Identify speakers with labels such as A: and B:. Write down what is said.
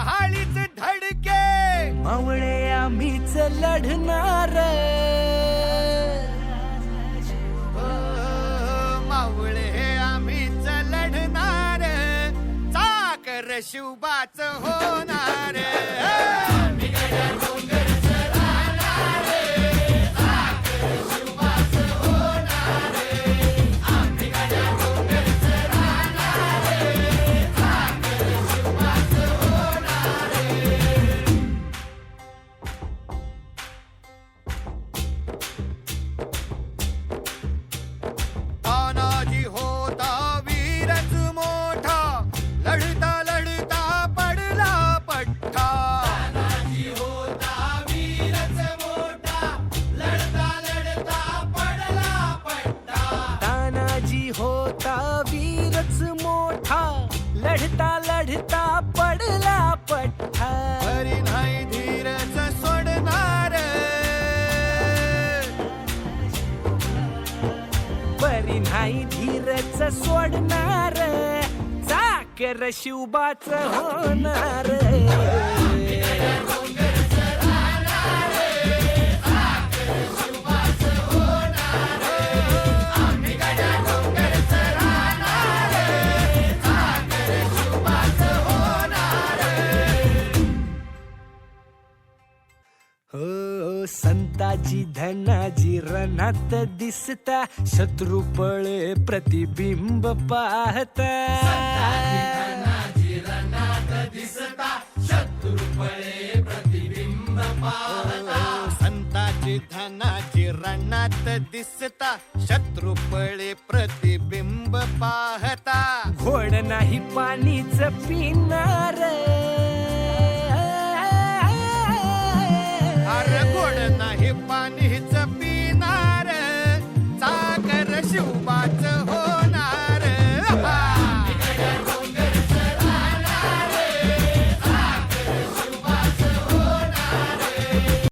A: मग
B: कहाळीच धडके.
A: मावळे आम्हीच लढणार.
B: हो, मावळे आम्हीच लढणार. साकर शिवबाच होणार. लढता पडला
A: पठ्ठा
B: हरी नाही धीरच सोडणार.
A: परी नाही धीरच सोडणार. चाकर शिवबाच होणार. हो, हो संताजी धनाजी रनात दिसता. शत्रुपळे प्रतिबिंब पाहता.
B: संताजी रणात दिसता. शत्रु पळे धनाजी रणात दिसता. शत्रुपळे हो, हो, प्रतिबिंब पाहता.
A: घोड नाही पाणीच पिना